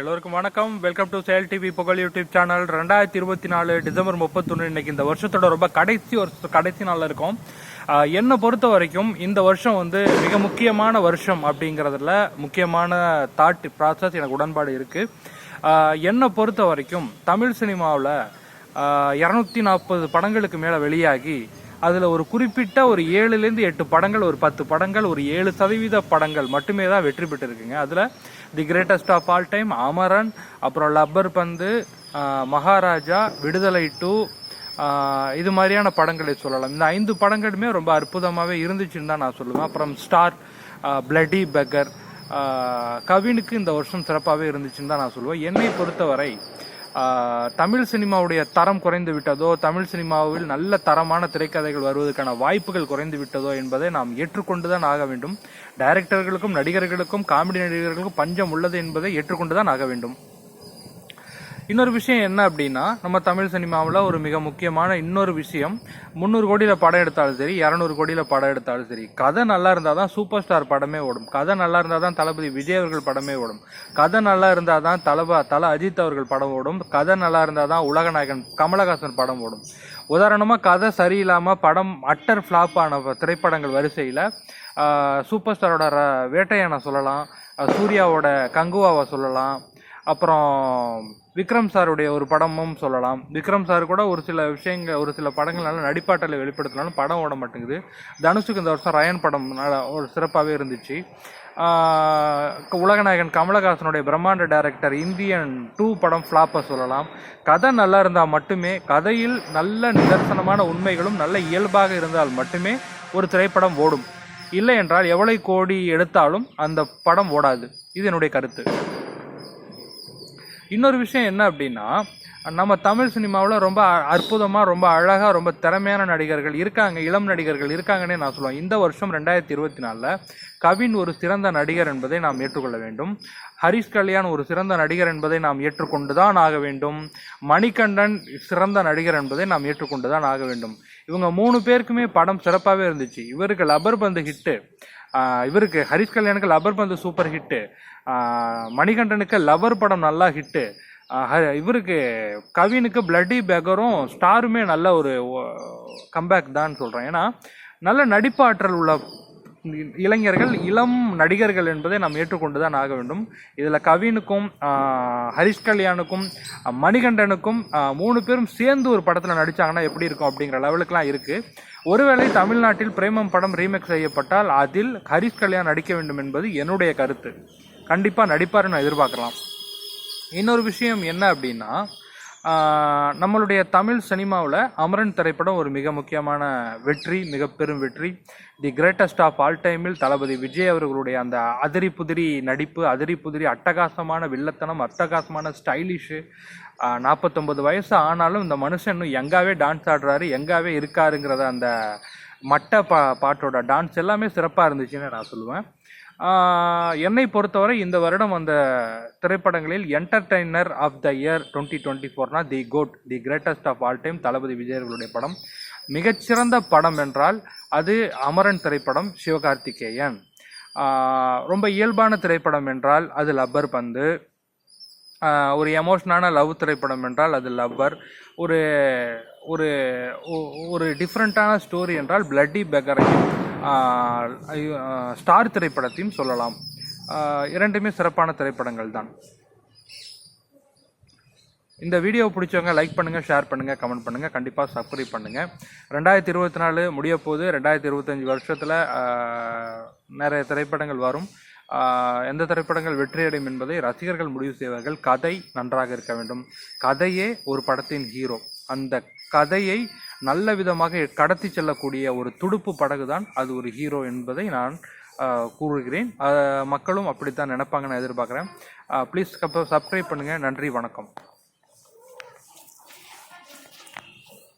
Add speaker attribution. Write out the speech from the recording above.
Speaker 1: எல்லோருக்கும் வணக்கம். Welcome to செயல் டிவி புகழ் யூடியூப் சேனல் ரெண்டாயிரத்தி இருபத்தி நாலு டிசம்பர் முப்பத்தொன்று இன்னைக்கு இந்த வருஷத்தோட ரொம்ப கடைசி வருஷ கடைசி நாளில் இருக்கும். என்னை பொறுத்த வரைக்கும் இந்த வருஷம் வந்து மிக முக்கியமான வருஷம் அப்படிங்கிறதுல முக்கியமான தாட் ப்ராசஸ் எனக்கு உடன்பாடு இருக்கு. என்னை பொறுத்த வரைக்கும் தமிழ் சினிமாவில் இரநூத்தி நாற்பது படங்களுக்கு மேலே வெளியாகி அதில் ஒரு குறிப்பிட்ட ஒரு ஏழுலேருந்து எட்டு படங்கள் ஒரு பத்து படங்கள் ஒரு ஏழு சதவீத படங்கள் மட்டுமே தான் வெற்றி பெற்றிருக்குங்க. அதில் the greatest of all time Amaran அப்புறம் லப்பர் பந்து மகாராஜா விடுதலை டூ இது மாதிரியான படங்களை சொல்லலாம். இந்த ஐந்து படங்களுமே ரொம்ப அற்புதமாகவே இருந்துச்சுன்னு தான் நான் சொல்லுவேன். அப்புறம் ஸ்டார் பிளடி பெக்கர் கவினுக்கு இந்த வருஷம் சிறப்பாகவே இருந்துச்சுன்னு தான் நான் சொல்லுவேன். என்னை பொறுத்தவரை தமிழ் சினிமாவுடைய தரம் குறைந்து விட்டதோ தமிழ் சினிமாவில் நல்ல தரமான திரைக்கதைகள் வருவதற்கான வாய்ப்புகள் குறைந்து விட்டதோ என்பதை நாம் ஏற்றுக்கொண்டுதான் ஆக வேண்டும். டைரக்டர்களுக்கும் நடிகர்களுக்கும் காமெடி நடிகர்களுக்கும் பஞ்சம் உள்ளது என்பதை ஏற்றுக்கொண்டுதான் ஆக வேண்டும். இன்னொரு விஷயம் என்ன அப்படின்னா நம்ம தமிழ் சினிமாவில் ஒரு மிக முக்கியமான இன்னொரு விஷயம் முந்நூறு கோடியில் படம் எடுத்தாலும் சரி இரநூறு கோடியில் படம் எடுத்தாலும் சரி கதை நல்லா இருந்தால் தான் சூப்பர் ஸ்டார் படமே ஓடும். கதை நல்லா இருந்தால் தான் தளபதி விஜய் அவர்கள் படமே ஓடும். கதை நல்லா இருந்தால் தான் தலபா தல அஜித் அவர்கள் படம் ஓடும். கதை நல்லா இருந்தால் தான் உலகநாயகன் கமலஹாசன் படம் ஓடும். உதாரணமாக கதை சரியில்லாமல் படம் அட்டர் ஃப்ளாப் ஆன திரைப்படங்கள் வரிசையில் சூப்பர் ஸ்டாரோட ர- சொல்லலாம் சூர்யாவோட கங்குவாவை சொல்லலாம் அப்புறம் விக்ரம் சாருடைய ஒரு படமும் சொல்லலாம். விக்ரம் சார் கூட ஒரு சில விஷயங்கள் ஒரு சில படங்கள்னால நடிப்பாட்டலை வெளிப்படுத்தினாலும் படம் ஓட மாட்டேங்குது. தனுஷுக்கு இந்த வருஷம் ரயன் படம் ஒரு சிறப்பாகவே இருந்துச்சு. உலகநாயகன் கமலஹாசனுடைய பிரம்மாண்ட டைரக்டர் இந்தியன் டூ படம் ஃப்ளாப்பை சொல்லலாம். கதை நல்லா இருந்தால் மட்டுமே கதையில் நல்ல நிதர்சனமான உண்மைகளும் நல்ல இயல்பாக இருந்தால் மட்டுமே ஒரு திரைப்படம் ஓடும். இல்லை என்றால் எவ்வளவு கோடி எடுத்தாலும் அந்த படம் ஓடாது. இது என்னுடைய கருத்து. இன்னொரு விஷயம் என்ன அப்படின்னா நம்ம தமிழ் சினிமாவில் ரொம்ப அ- ரொம்ப அழகாக ரொம்ப திறமையான நடிகர்கள் இருக்காங்க இளம் நடிகர்கள் இருக்காங்கன்னே நான் சொல்லுவேன். இந்த வருஷம் ரெண்டாயிரத்தி இருபத்தி நாலில் கவின் ஒரு சிறந்த நடிகர் என்பதை நாம் ஏற்றுக்கொள்ள வேண்டும். ஹரிஷ் கல்யாண் ஒரு சிறந்த நடிகர் என்பதை நாம் ஏற்றுக்கொண்டுதான் ஆக வேண்டும். மணிகண்டன் சிறந்த நடிகர் என்பதை நாம் ஏற்றுக்கொண்டுதான் ஆக வேண்டும். இவங்க மூணு பேருக்குமே படம் சிறப்பாகவே இருந்துச்சு. இவருக்கு லபர் பந்து ஹிட்டு இவருக்கு ஹரிஷ் கல்யாணுக்கு லவர் பந்து சூப்பர் ஹிட்டு மணிகண்டனுக்கு லவர் படம் நல்லா ஹிட்டு இவருக்கு கவினுக்கு பிளட்டி பேக்கரும் ஸ்டாருமே நல்ல ஒரு கம்பேக் தான் சொல்கிறேன் ஏன்னா நல்ல நடிப்பாற்றல் உள்ள இளைஞர்கள் இளம் நடிகர்கள் என்பதை நாம் ஏற்றுக்கொண்டு தான் ஆக வேண்டும். இதில் கவினுக்கும் ஹரிஷ் கல்யாணுக்கும் மணிகண்டனுக்கும் மூணு பேரும் சேர்ந்து ஒரு படத்தில் நடிச்சாங்கன்னா எப்படி இருக்கும் அப்படிங்கிற லெவலுக்குலாம் இருக்குது ஒருவேளை தமிழ்நாட்டில் பிரேமம் படம் ரீமேக் செய்யப்பட்டால் அதில் ஹரிஷ் கல்யாண் நடிக்க வேண்டும் என்பது என்னுடைய கருத்து. கண்டிப்பாக நடிப்பார் நான் எதிர்பார்க்கலாம். இன்னொரு விஷயம் என்ன அப்படின்னா நம்மளுடைய தமிழ் சினிமாவில் அமரன் திரைப்படம் ஒரு மிக முக்கியமான வெற்றி மிக பெரும் வெற்றி. தி கிரேட்டஸ்ட் ஆஃப் ஆல் டைமில் தளபதி விஜய் அவர்களுடைய அந்த அதிரி புதிரி நடிப்பு அதிரி புதிரி அட்டகாசமான வில்லத்தனம் அட்டகாசமான ஸ்டைலிஷு நாற்பத்தொம்பது வயசு ஆனாலும் இந்த மனுஷன் இன்னும் எங்காவே டான்ஸ் ஆடுறாரு எங்காவே இருக்காருங்கிறத அந்த மட்ட பா பாட்டோட டான்ஸ் எல்லாமே சிறப்பாக இருந்துச்சுன்னு நான் சொல்லுவேன். என்னை பொறுத்தவரை இந்த வருடம் அந்த திரைப்படங்களில் entertainer of the year twenty twenty ஃபோர்னா the GOAT the greatest of all time Thalapathy விஜயர்களுடைய படம். மிகச்சிறந்த படம் என்றால் அது அமரன் திரைப்படம் சிவகார்த்திகேயன். ரொம்ப இயல்பான திரைப்படம் என்றால் அது லப்பர் பந்து. ஒரு எமோஷனான லவ் திரைப்படம் என்றால் அது லவ்வர் ஒரு ஒரு ஒரு டிஃப்ரெண்ட்டான ஸ்டோரி என்றால் பிளட்டி பெக்கரையும் ஸ்டார் திரைப்படத்தையும் சொல்லலாம். இரண்டுமே சிறப்பான திரைப்படங்கள் தான். இந்த வீடியோ பிடிச்சவங்க லைக் பண்ணுங்கள் ஷேர் பண்ணுங்கள் கமெண்ட் பண்ணுங்கள் கண்டிப்பாக சப்ஸ்கிரைப் பண்ணுங்கள் ரெண்டாயிரத்தி இருபத்தி நாலு முடிய போது ரெண்டாயிரத்தி இருபத்தஞ்சு வருஷத்தில் நிறைய திரைப்படங்கள் வரும். எந்த திரைப்படங்கள் வெற்றியடையும் என்பதை ரசிகர்கள் முடிவு செய்வார்கள். கதை நன்றாக இருக்க வேண்டும். கதையே ஒரு படத்தின் ஹீரோ அந்த கதையை நல்ல விதமாக கடத்தி செல்லக்கூடிய ஒரு துடுப்பு படகு தான் அது ஒரு ஹீரோ என்பதை நான் கூறுகிறேன். மக்களும் அப்படித்தான் நினைப்பாங்கன்னு எதிர்பார்க்குறேன். ப்ளீஸ் சப்ஸ்கிரைப் பண்ணுங்கள் நன்றி வணக்கம்.